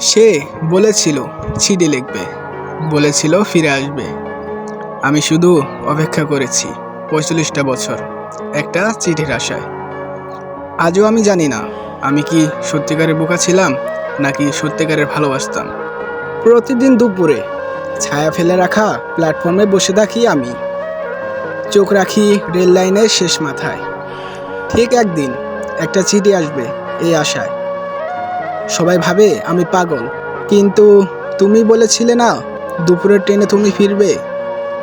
সে বলেছিল চিঠি লিখবে। বলেছিল ফিরে আসবে। আমি শুধু অপেক্ষা করেছি পঁয়তাল্লিশটা বছর, একটা চিঠির আশায়। আজও আমি জানি না, আমি কি সত্যিকারের বোকা ছিলাম, নাকি সত্যিকারের ভালোবাসতাম। প্রতিদিন দুপুরে ছায়া ফেলে রাখা প্ল্যাটফর্মে বসে থাকি আমি। চোখ রাখি রেল লাইনের শেষ মাথায়। ঠিক একদিন একটা চিঠি আসবে এই আশায়। সবাই ভাবে আমি পাগল। কিন্তু তুমি বলেছিলে না, দুপুরের ট্রেনে তুমি ফিরবে?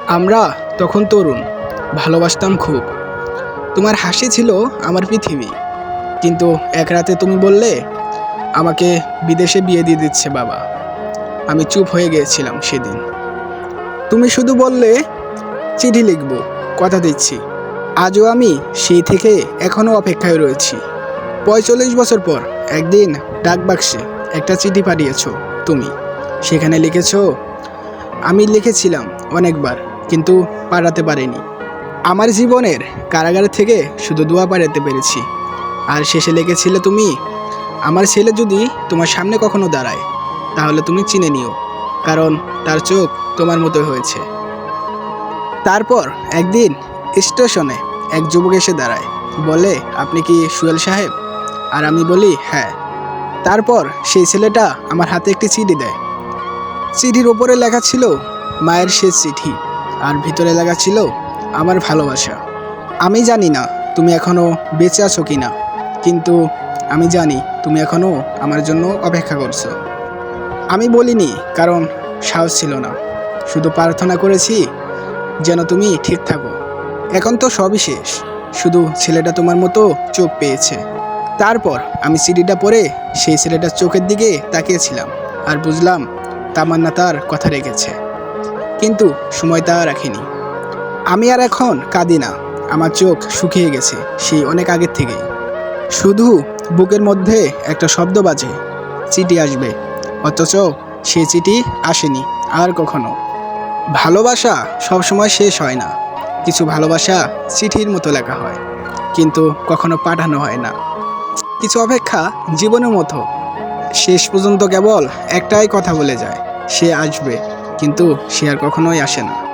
আমরা তখন তরুণ, ভালোবাসতাম খুব। তোমার হাসি ছিল আমার পৃথিবী। কিন্তু এক রাতে তুমি বললে, আমাকে বিদেশে বিয়ে দিয়ে দিচ্ছে বাবা। আমি চুপ হয়ে গিয়েছিলাম সেদিন। তুমি শুধু বললে, চিঠি লিখব, কথা দিচ্ছি। আজও আমি সেই থেকে এখনও অপেক্ষায় রয়েছি। পঁয়তাল্লিশ বছর পর একদিন ডাক বাক্সে একটা চিঠি পাঠিয়েছ তুমি। সেখানে লিখেছ, আমি লিখেছিলাম অনেকবার, কিন্তু পাঠাতে পারিনি। আমার জীবনের কারাগার থেকে শুধু দোয়া পাঠাতে পেরেছি। আর শেষে লিখেছিলে তুমি, আমার ছেলে যদি তোমার সামনে কখনো দাঁড়ায়, তাহলে তুমি চিনে নিও, কারণ তার চোখ তোমার মতো হয়েছে। তারপর একদিন স্টেশনে এক যুবক এসে দাঁড়ায়। বলে, আপনি কি সুয়েল সাহেব? আর আমি বলি হ্যাঁ। তারপর সেই ছেলেটা আমার হাতে একটি চিঠি দেয়। চিঠির ওপরে লেখা ছিল, মায়ের শেষ চিঠি। আর ভিতরে লেখা ছিল, আমার ভালোবাসা। আমি জানি না তুমি এখনও বেঁচে আছো কি না, কিন্তু আমি জানি তুমি এখনও আমার জন্য অপেক্ষা করছ। আমি বলিনি, কারণ সাহস ছিল না। শুধু প্রার্থনা করেছি যেন তুমি ঠিক থাকো। এখন তো সবই শেষ। শুধু ছেলেটা তোমার মতো চোখ পেয়েছে। তারপর আমি সিডিটা পরে সেই ছেলেটার চোখের দিকে তাকিয়েছিলাম আর বুঝলাম তামান্না তার কথা রেখেছে। কিন্তু সময় তা রাখিনি। আমি আর এখন কাঁদি না। আমার চোখ শুকিয়ে গেছে সেই অনেক আগের থেকেই। শুধু বুকের মধ্যে একটা শব্দ বাজে, চিঠি আসবে। অথচ সে চিঠি আসেনি আর কখনো। ভালোবাসা সবসময় শেষ হয় না। কিছু ভালোবাসা চিঠির মতো লেখা হয়, কিন্তু কখনো পাঠানো হয় না। কিছু অপেক্ষা জীবনের মতো। শেষ পর্যন্ত কেবল একটাই কথা বলে যায়, সে আসবে। কিন্তু সে আর কখনোই আসে না।